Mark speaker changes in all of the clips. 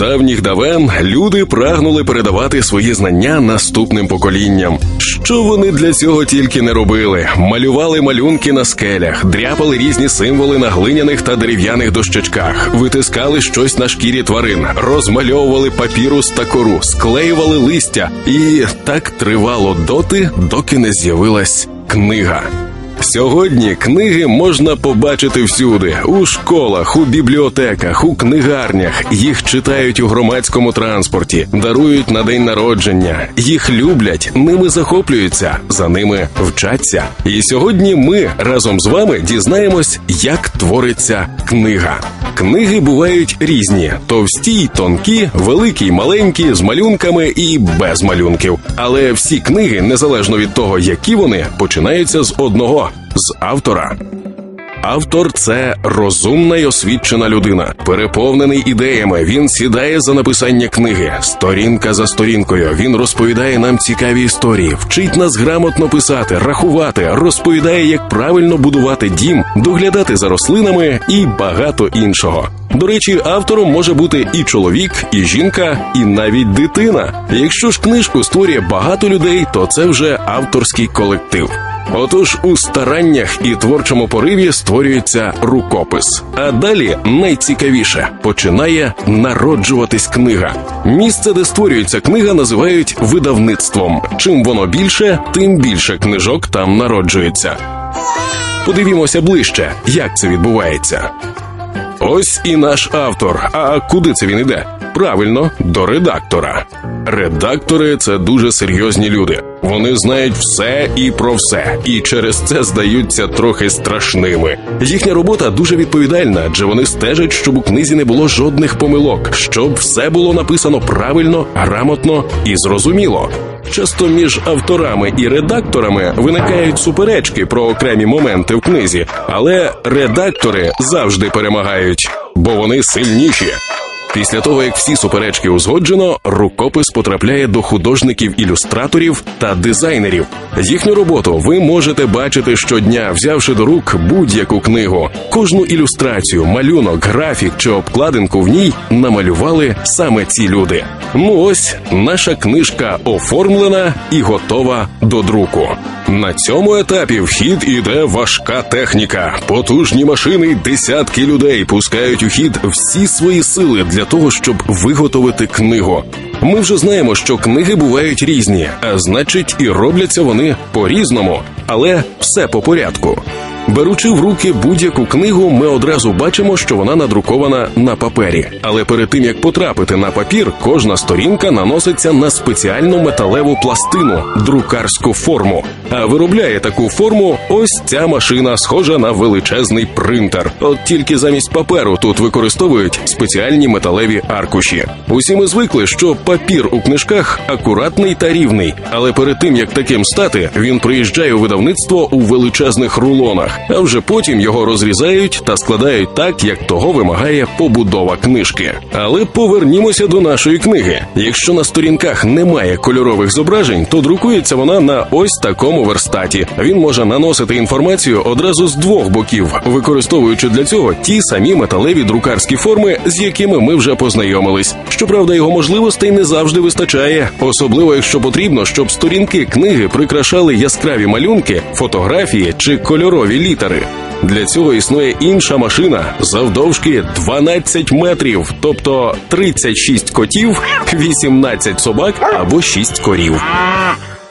Speaker 1: Давніх давен люди прагнули передавати свої знання наступним поколінням. Що вони для цього тільки не робили: малювали малюнки на скелях, дряпали різні символи на глиняних та дерев'яних дощечках, витискали щось на шкірі тварин, розмальовували папірус та кору, склеювали листя, і так тривало доти, доки не з'явилась книга. Сьогодні книги можна побачити всюди: у школах, у бібліотеках, у книгарнях. Їх читають у громадському транспорті, дарують на день народження. Їх люблять, ними захоплюються, за ними вчаться. І сьогодні ми разом з вами дізнаємось, як твориться книга. Книги бувають різні: товсті тонкі, великі й маленькі, з малюнками і без малюнків. Але всі книги, незалежно від того, які вони, починаються з одного з автора. Автор це розумна й освічена людина, переповнений ідеями. Він сідає за написання книги, сторінка за сторінкою. Він розповідає нам цікаві історії, вчить нас грамотно писати, рахувати, розповідає, як правильно будувати дім, доглядати за рослинами і багато іншого. До речі, автором може бути і чоловік, і жінка, і навіть дитина. Якщо ж книжку створює багато людей, то це вже авторський колектив. Отож, у стараннях і творчому пориві створюється рукопис. А далі найцікавіше починає народжуватись книга. Місце, де створюється книга, називають видавництвом. Чим воно більше, тим більше книжок там народжується. Подивімося ближче, як це відбувається. Ось і наш автор. А куди це він іде? Правильно, до редактора. Редактори це дуже серйозні люди. Вони знають все і про все, і через це здаються трохи страшними. Їхня робота дуже відповідальна, адже вони стежать, щоб у книзі не було жодних помилок, щоб все було написано правильно, грамотно і зрозуміло. Часто між авторами і редакторами виникають суперечки про окремі моменти в книзі, але редактори завжди перемагають, бо вони сильніші. Після того, як всі суперечки узгоджено, рукопис потрапляє до художників-ілюстраторів та дизайнерів. Їхню роботу ви можете бачити щодня, взявши до рук будь-яку книгу. Кожну ілюстрацію, малюнок, графік чи обкладинку в ній намалювали саме ці люди. Ну ось наша книжка оформлена і готова до друку. На цьому етапі в хід іде важка техніка. Потужні машини, десятки людей пускають у хід всі свої сили для того, щоб виготовити книгу. Ми вже знаємо, що книги бувають різні, а значить, і робляться вони по-різному, але все по порядку. Беручи в руки будь-яку книгу, ми одразу бачимо, що вона надрукована на папері. Але перед тим як потрапити на папір, кожна сторінка наноситься на спеціальну металеву пластину друкарську форму. А виробляє таку форму ось ця машина, схожа на величезний принтер. От тільки замість паперу тут використовують спеціальні металеві аркуші. Усі ми звикли, що папір у книжках акуратний та рівний, але перед тим як таким стати, він приїжджає у видавництво у величезних рулонах, а вже потім його розрізають та складають так, як того вимагає побудова книжки. Але повернімося до нашої книги. Якщо на сторінках немає кольорових зображень, то друкується вона на ось такому верстаті. Він може наносити інформацію одразу з двох боків, використовуючи для цього ті самі металеві друкарські форми, з якими ми вже познайомились. Щоправда, його можливостей не завжди вистачає, особливо якщо потрібно, щоб сторінки книги прикрашали яскраві малюнки, фотографії чи кольорові літери. Для цього існує інша машина завдовжки 12 метрів, тобто 36 котів, 18 собак або 6 корів.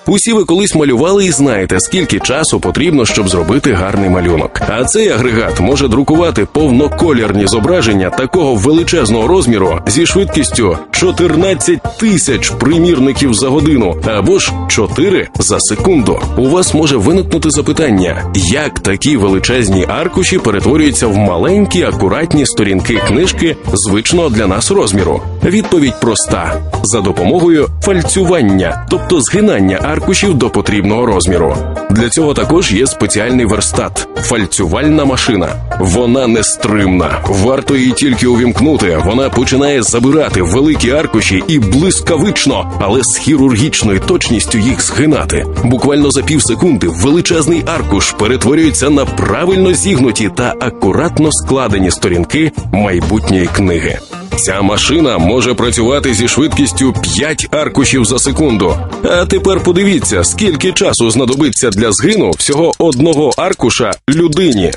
Speaker 1: Усі ви колись малювали і знаєте, скільки часу потрібно, щоб зробити гарний малюнок. А цей агрегат може друкувати повноколірні зображення такого величезного розміру зі швидкістю 14 тисяч примірників за годину або ж 4 за секунду. У вас може виникнути запитання, як такі величезні аркуші перетворюються в маленькі акуратні сторінки книжки звичного для нас розміру. Відповідь проста: за допомогою фальцювання, тобто згинання аркушів до потрібного розміру. Для цього також є спеціальний верстат фальцювальна машина. Вона нестримна. Варто її тільки увімкнути. Вона починає забирати великі аркуші і блискавично, але з хірургічною точністю їх згинати. Буквально за пів секунди величезний аркуш перетворюється на правильно зігнуті та акуратно складені сторінки майбутньої книги. Ця машина може працювати зі швидкістю 5 аркушів за секунду. А тепер подивіться, скільки часу знадобиться для згину всього одного аркуша людині.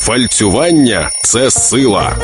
Speaker 1: Фальцювання це сила.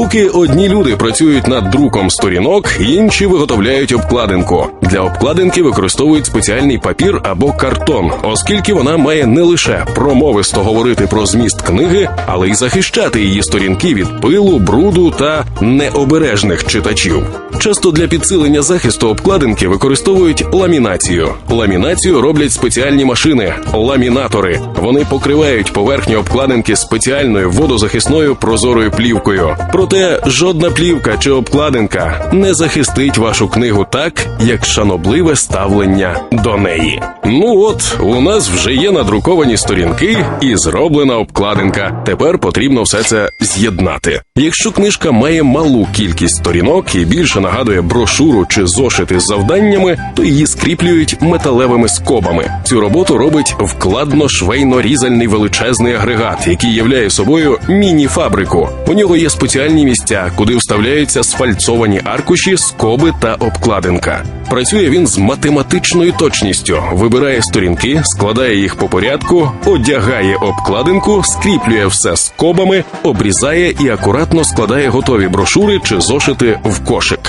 Speaker 1: Поки одні люди працюють над друком сторінок, інші виготовляють обкладинку. Для обкладинки використовують спеціальний папір або картон, оскільки вона має не лише промовисто говорити про зміст книги, але й захищати її сторінки від пилу, бруду та необережних читачів. Часто для підсилення захисту обкладинки використовують ламінацію. Ламінацію роблять спеціальні машини ламінатори. Вони покривають поверхню обкладинки спеціальною водозахисною прозорою плівкою. Проте жодна плівка чи обкладинка не захистить вашу книгу так, як шанобливе ставлення до неї. Ну от у нас вже є надруковані сторінки і зроблена обкладинка. Тепер потрібно все це з'єднати. Якщо книжка має малу кількість сторінок і більше нагадує брошуру чи зошити з завданнями, то її скріплюють металевими скобами. Цю роботу робить вкладно-швейно-різальний величезний агрегат, який являє собою міні-фабрику. У нього є спеціальні місця, куди вставляються сфальцовані аркуші, скоби та обкладинка. Працює він з математичною точністю, вибирає сторінки, складає їх по порядку, одягає обкладинку, скріплює все скобами, обрізає і акуратно складає готові брошури чи зошити в кошик.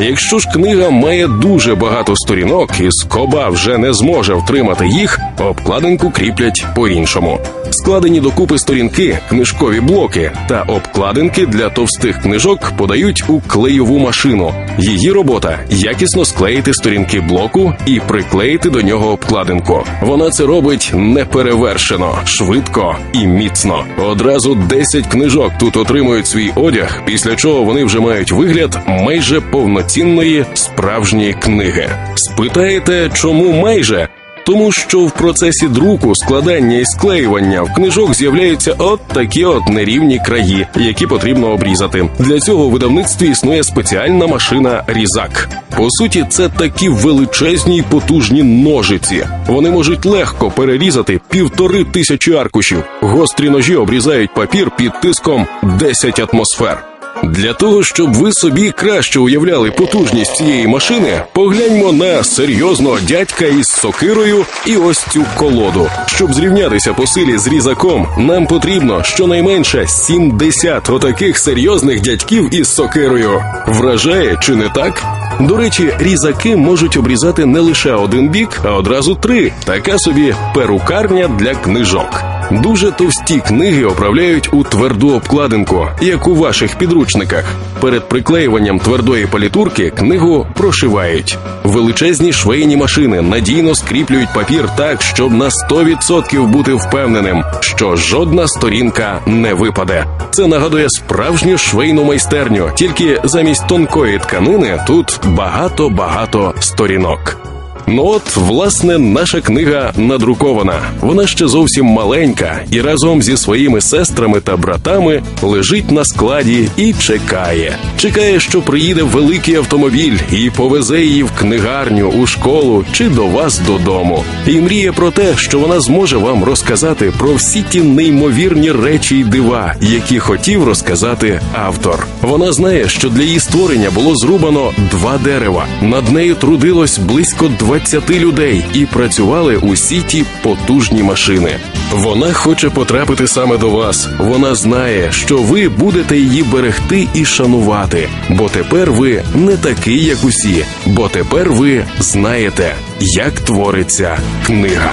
Speaker 1: Якщо ж книга має дуже багато сторінок і скоба вже не зможе втримати їх, обкладинку кріплять по-іншому. Складені докупи сторінки, книжкові блоки та обкладинки для товстих книжок подають у клейову машину. Її робота якісно склеїти сторінки блоку і приклеїти до нього обкладинку. Вона це робить неперевершено, швидко і міцно. Одразу 10 книжок тут отримують свій одяг, після чого вони вже мають вигляд майже повноцінної справжньої книги. Спитаєте, чому майже? Тому що в процесі друку, складання і склеювання в книжок з'являються от такі от нерівні краї, які потрібно обрізати. Для цього у видавництві існує спеціальна машина різак. По суті, це такі величезні й потужні ножиці. Вони можуть легко перерізати півтори тисячі аркушів. Гострі ножі обрізають папір під тиском 10 атмосфер. Для того, щоб ви собі краще уявляли потужність цієї машини, погляньмо на серйозного дядька із сокирою і ось цю колоду. Щоб зрівнятися по силі з різаком, нам потрібно щонайменше 70 отаких серйозних дядьків із сокирою. Вражає чи не так? До речі, різаки можуть обрізати не лише один бік, а одразу три. Така собі перукарня для книжок. Дуже товсті книги оправляють у тверду обкладинку, як у ваших підручниках. Перед приклеюванням твердої палітурки книгу прошивають. Величезні швейні машини надійно скріплюють папір так, щоб на 100% бути впевненим, що жодна сторінка не випаде. Це нагадує справжню швейну майстерню, тільки замість тонкої тканини тут багато-багато сторінок. Ну от, власне, наша книга надрукована. Вона ще зовсім маленька і разом зі своїми сестрами та братами лежить на складі і чекає. Чекає, що приїде великий автомобіль і повезе її в книгарню, у школу чи до вас додому. І мріє про те, що вона зможе вам розказати про всі ті неймовірні речі й дива, які хотів розказати автор. Вона знає, що для її створення було зрубано два дерева. Над нею трудилось близько 20 людей і працювали усі ті потужні машини. Вона хоче потрапити саме до вас. Вона знає, що ви будете її берегти і шанувати, бо тепер ви не такий, як усі, бо тепер ви знаєте, як твориться книга.